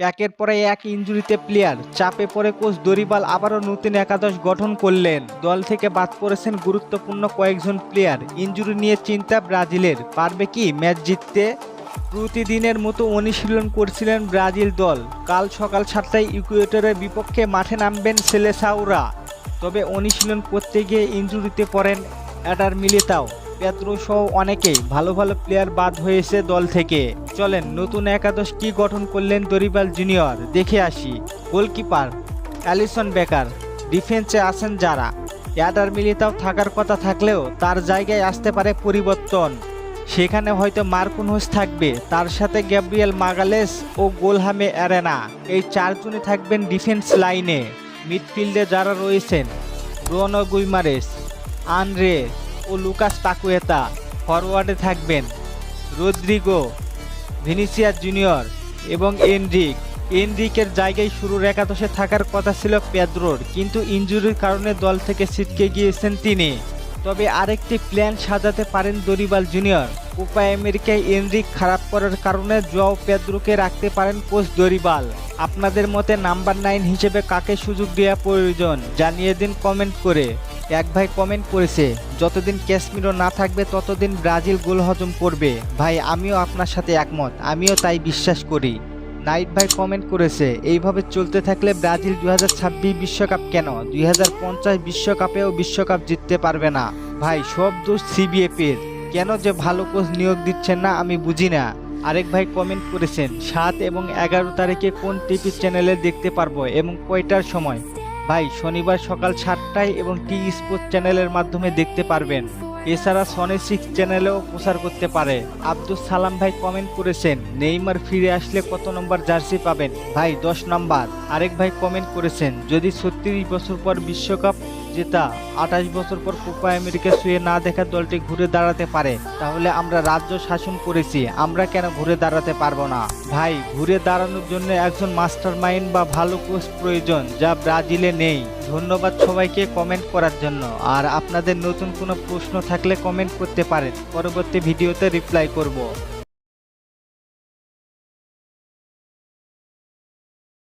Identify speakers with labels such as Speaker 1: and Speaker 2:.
Speaker 1: একের পরে এক ইঞ্জুরিতে প্লেয়ার চাপে পড়ে কোচ দরিবাল আবারও নতুন একাদশ গঠন করলেন। দল থেকে বাদ পড়েছেন গুরুত্বপূর্ণ কয়েকজন প্লেয়ার ইঞ্জুরি নিয়ে চিন্তা ব্রাজিলের। পারবে কি ম্যাচ জিততে? প্রতিদিনের মতো অনুশীলন করছিলেন ব্রাজিল দল। কাল সকাল সাতটায় ইকুয়েটরের বিপক্ষে মাঠে নামবেন সেলেসাউরা। তবে অনুশীলন করতে গিয়ে ইঞ্জুরিতে পড়েন অ্যাডার মিলিতাও। পেত্রো সহ অনেকেই ভালো ভালো প্লেয়ার বাদ হয়েছে দল থেকে। চলেন, নতুন একাদশ কি গঠন করলেন দরিবাল জুনিয়র দেখে আসি। Goalkeeper Alisson Becker. ডিফেন্সে আছেন যারা। অ্যাডার মিলিতাও থাকার কথা থাকলেও তার জায়গায় আসতে পারে পরিবর্তন। সেখানে হয়তো মার্কুনহুস থাকবে। তার সাথে গ্যাব্রিয়েল মাগালেস ও গোলহামে অ্যারেনা। এই চারজনই থাকবেন ডিফেন্স লাইনে মিডফিল্ডে যারা রয়েছেন ব্রোনো গুইমারেস আনরে ও লুকাস পাকুয়েতা ফরওয়ার্ডে থাকবেন। রদ্রিগো, ভিনিসিয়াস জুনিয়র এবং এনরিক। এনরিকের জায়গায় শুরুর একাদশে থাকার কথা ছিল পেদ্রোর, কিন্তু ইঞ্জুরির কারণে দল থেকে ছিটকে গিয়েছেন তিনি। তবে আরেকটি প্ল্যান সাজাতে পারেন দরিবাল জুনিয়র। কোপা আমেরিকায় এনরিক খারাপ করার কারণে জোয়াও পেদ্রোকে রাখতে পারেন কোচ দরিবাল। আপনাদের মতে নাম্বার নাইন হিসেবে কাকে সুযোগ দেওয়া প্রয়োজন, জানিয়ে দিন কমেন্ট করে। এক ভাই কমেন্ট করেছে, যতদিন ক্যাশমিরো না থাকবে, ততদিন ব্রাজিল গোল হজম করবে। ভাই, আমিও আপনার সাথে একমত, আমিও তাই বিশ্বাস করি। নাইট ভাই কমেন্ট করেছে, এইভাবে চলতে থাকলে ব্রাজিল দু দুই বিশ্বকাপ কেন? দুই হাজার বিশ্বকাপেও বিশ্বকাপ জিততে পারবে না। ভাই, সব দোষ সিবিএফের। কেন যে ভালো কোচ নিয়োগ দিচ্ছেন না, আমি বুঝি না। আরেক ভাই কমেন্ট করেছেন, সাত এবং এগারো তারিখে কোন টিভি চ্যানেলে দেখতে পারব এবং কয়টার সময়? ভাই, শনিবার সকাল সাতটায় এবং টি স্পোর্টস চ্যানেলের মাধ্যমে দেখতে পারবেন। এছাড়া সনি সিক্স চ্যানেলেও প্রচার করতে পারে। আব্দুল সালাম ভাই কমেন্ট করেছেন, নেইমার ফিরে আসলে কত নম্বর জার্সি পাবেন? ভাই, দশ নম্বর। আরেক ভাই কমেন্ট করেছেন, যদি ছত্রিশ বছর পর বিশ্বকাপ জেতা। আঠাশ বছর পর কোপা আমেরিকা শুয়ে না দেখা দলটি ঘুরে দাঁড়াতে পারে। তাহলে আমরা রাজ্য শাসন করেছি, আমরা কেন ঘুরে দাঁড়াতে পারব না? ভাই, ঘুরে দাঁড়ানোর জন্য একজন মাস্টার মাইন্ড বা ভালো কোচ প্রয়োজন যা ব্রাজিলে নেই। ধন্যবাদ সবাইকে কমেন্ট করার জন্য। আর আপনাদের নতুন কোনো প্রশ্ন থাকলে কমেন্ট করতে পারেন। পরবর্তী ভিডিওতে রিপ্লাই করব।